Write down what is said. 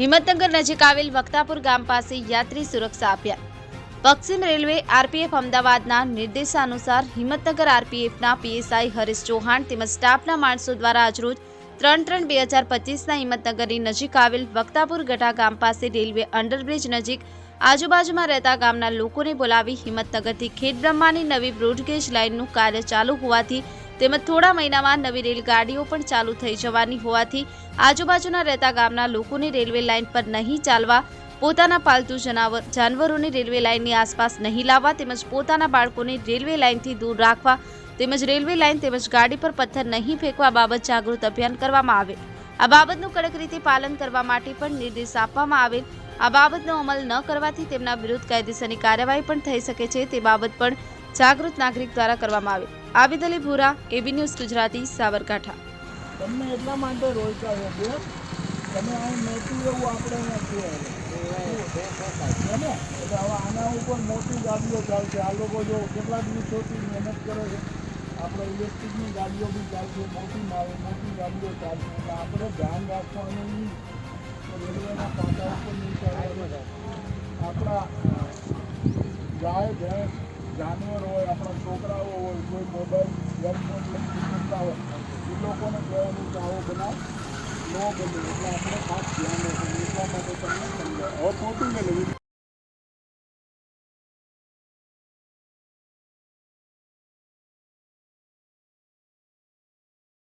હિંમતનગર નજીક આવેલ વક્તાપુર ગામ પાસે યાત્રી સુરક્ષા અભિયાન પશ્ચિમ રેલવે આરપીએફ અમદાવાદના નિર્દેશાનુસાર હિંમતનગર આરપીએફના પીએસઆઈ હરીશ ચૌહાણ તેમજ સ્ટાફના માણસો દ્વારા આજરોજ ત્રણ ત્રણ બે હજાર પચીસના હિંમતનગરની નજીક આવેલ વક્તાપુર ગઢા ગામ પાસે રેલવે અંડરબ્રિજ નજીક આજુબાજુમાં રહેતા ગામના લોકોને બોલાવી હિંમતનગરથી ખેડબ્રહ્માની નવી બ્રોડગેજ લાઇનનું કાર્ય ચાલુ હોવાથી તેમજ થોડા મહિનામાં નવી રેલગાડીઓ પણ ચાલુ થઈ જવાની હોવાથી આજુબાજુના રહેતા ગામના લોકોને રેલવે લાઇન પર નહીં ચાલવા, પોતાના પાલતુ જનાવર જાનવરોને રેલવે લાઇનની આસપાસ નહીં લાવવા તેમજ પોતાના બાળકોને રેલવે લાઇનથી દૂર રાખવા તેમજ રેલવે લાઇન તેમજ ગાડી પર પથ્થર નહીં ફેંકવા બાબત જાગૃત અભિયાન કરવામાં આવે. આ બાબતનું કડક રીતે પાલન કરવા માટે પણ નિર્દેશ આપવામાં આવેલ. આ બાબતનો અમલ ન કરવાથી તેમના વિરુદ્ધ કાયદેસરની કાર્યવાહી પણ થઈ શકે છે તે બાબત પણ જાગૃત નાગરિક દ્વારા કરવામાં આવે. આબિદ ભૂરા એબી ન્યૂઝ ગુજરાતી, સાબરકાંઠા. તમને એટલા માટે રોકાયો બેન તમે આ મોટી એવું આપણે નથી હવે આના ઉપર મોટી ગાડીઓ ચાલશે. આ લોકો જો કેટલા દિવસોથી મહેનત કરે છે, આપણે ઇલેક્ટ્રિકની ગાડીઓ બી ચાલશે, મોટી માલ, મોટી ગાડીઓ ચાલશે. એટલે આપણે ધ્યાન રાખવાનું નહીં. રેલવેના પાટા ઉપર નહીં ચાલે આપણા ગાય, ભેંસ જાનવર હોય, આપણા છોકરાઓ હોય, કોઈ મોબાઈલ લઈને નીકળતા હોય, એ લોકોને કહેવાનું કે આવો બનાવ ન બને. એટલે આપણે ખાસ ધ્યાન રાખવું એટલા માટે તમને સમજાય હવે પોતું મેં લેવું